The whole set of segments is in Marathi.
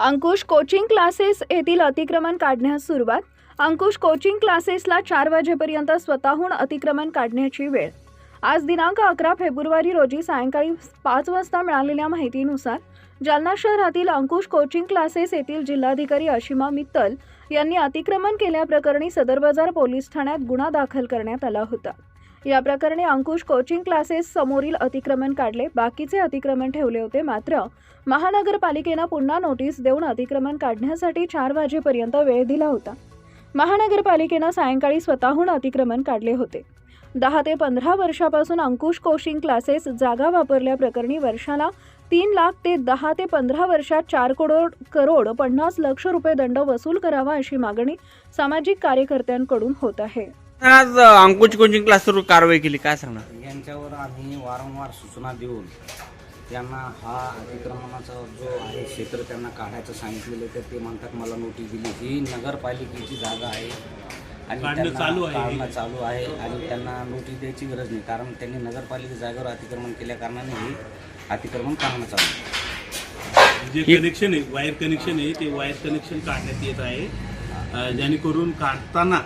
अंकुश कोचिंग क्लासेस येथील अतिक्रमण काढण्यास सुरुवात. अंकुश कोचिंग क्लासेसला चार वाजेपर्यंत स्वतःहून अतिक्रमण काढण्याची वेळ. आज दिनांक अकरा फेब्रुवारी रोजी सायंकाळी पाच वाजता मिळालेल्या माहितीनुसार जालना शहरातील अंकुश कोचिंग क्लासेस येथील जिल्हाधिकारी अशिमा मित्तल यांनी अतिक्रमण केल्याप्रकरणी सदर बाजार पोलीस ठाण्यात गुन्हा दाखल करण्यात आला होता. या प्रकरणी अंकुश कोचिंग क्लासेस समोरील अतिक्रमण काढले. बाकीचे अतिक्रमण ठेवले होते मात्र महानगरपालिकेनं पुन्हा नोटीस देऊन अतिक्रमण काढण्यासाठी चार वाजेपर्यंत वेळ दिला होता. महानगरपालिकेनं सायंकाळी स्वतःहून अतिक्रमण काढले होते. दहा ते पंधरा वर्षापासून अंकुश कोचिंग क्लासेस जागा वापरल्याप्रकरणी वर्षाला तीन लाख ते दहा ते पंधरा वर्षात चार करोड करोड पन्नास लक्ष रुपये दंड वसूल करावा अशी मागणी सामाजिक कार्यकर्त्यांकडून होत आहे. आज अंकुश कोचिंग क्लासवर कारवाई केली काय सांगणार? यांच्यावर आम्ही वारंवार सूचना देऊन त्यांना हा अतिक्रमणाचा जो आहे क्षेत्र त्यांना काढायचं सांगितलेलं तर ते म्हणतात मला नोटीस दिली. ही नगरपालिकेची जागा आहे आणि काढणं त्यांना चालू आहे. काढणं चालू आहे आणि त्यांना नोटीस द्यायची गरज नाही कारण त्यांनी नगरपालिका जागेवर अतिक्रमण केल्या कारणाने हे अतिक्रमण काढणं चालू आहे. जे कनेक्शन आहे वायर कनेक्शन आहे ते वायर कनेक्शन काढण्यात येत आहे. अं, जेणेकरून काढताना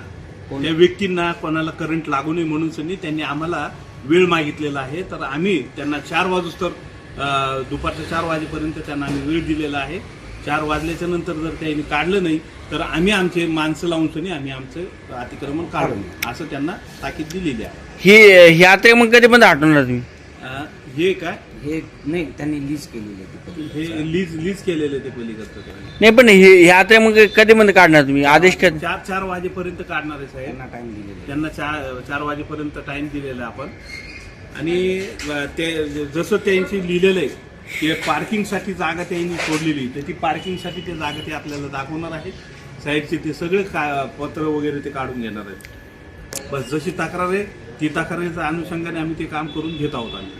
त्या व्यक्तींना कोणाला करंट लागू नये म्हणून सनी त्यांनी आम्हाला वेळ मागितलेला आहे. तर आम्ही त्यांना चार वाजूस तर दुपारच्या चार वाजेपर्यंत त्यांना आम्ही वेळ दिलेला आहे. चार वाजल्याच्या नंतर जर त्यांनी काढलं नाही तर आम्ही आमचे माणसं लावून सनी आम्ही आमचं अतिक्रमण काढू असं त्यांना ताकीद दिलेली आहे. ही ही आता मग कधीपर्यंत हटवणार तुम्ही? अं, हे काय? हे नाही त्यांनी लीज केलेली. हे लीज लीज केलेलं आहे ते पलीकडचं नाही पण हे हे आता मग कधीपर्यंत काढणार तुम्ही? आदेश कधी? चार चार वाजेपर्यंत काढणार आहे साहेब. त्यांना टाइम दिलेला आहे. त्यांना चार चार वाजेपर्यंत टाइम दिलेला आहे आपण. आणि अ, ते जसं त्यांची लिहिलेलं आहे की पार्किंगसाठी जागा त्यांनी सोडलेली तर ती पार्किंगसाठी ते जागा ते आपल्याला दाखवणार आहे. साईडचे ते सगळे का पत्र वगैरे ते काढून घेणार आहेत. बस जशी तक्रार आहे ती तक्रारीच्या अनुषंगाने आम्ही ते काम करून घेत आहोत आम्ही.